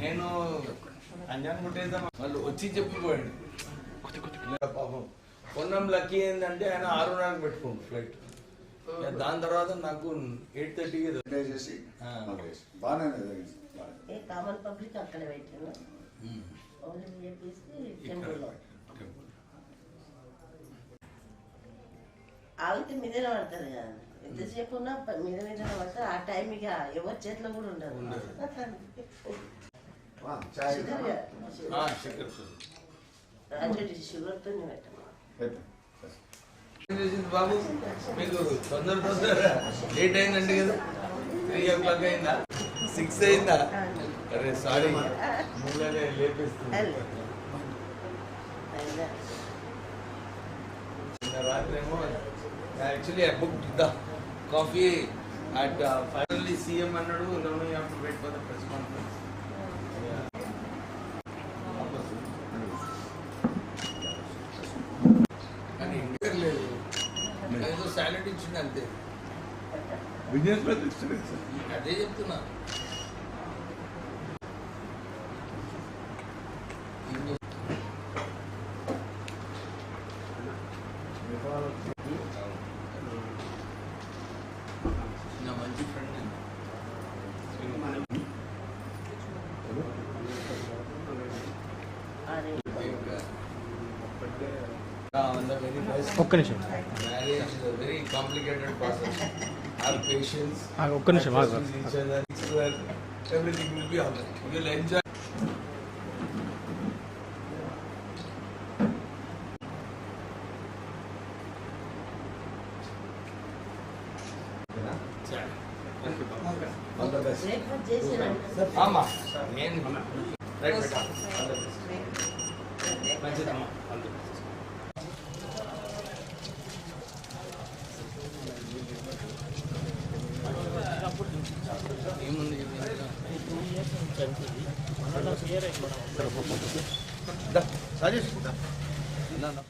నేను అంజాన్ కొట్టేద్దాం. వాళ్ళు వచ్చి చెప్పిపోయాడు పాపం. పొన్నం లక్కీ ఏంటంటే ఆయన ఆరున్నరకు పెట్టుకోండి ఫ్లైట్. దాని తర్వాత నాకు ఎయిట్ థర్టీకి చేసి. బాగానే కామన్ పబ్లిక్ అక్కడ పెట్టాను మీదనే పడతారు కదా. ఎంతసేపు ఉన్నా మీద మీద పడతారు ఆ టైం ఇక ఎవరి చేతిలో కూడా ఉండదు. బాబు మీకు తొందర తొందర లేట్ అయిందండి కదా? త్రీ ఓ క్లాక్ అయిందా? సిక్స్ అయిందా? అరే సారీ ముందుగానే లేపేస్తుంది నిన్న రాత్రి ఏమో actually I book the. Coffee at finally CM అన్నాడు నో యూ హావ్ ఏదో ఇచ్చింది అంతే. బిజినెస్. అదే చెప్తున్నా. నా మంచి ఫ్రెండ్ అది ఒక్క నిమిషం. ఒక్క నిమిషం ఆగు. ఎవ్రీథింగ్ రాజేష్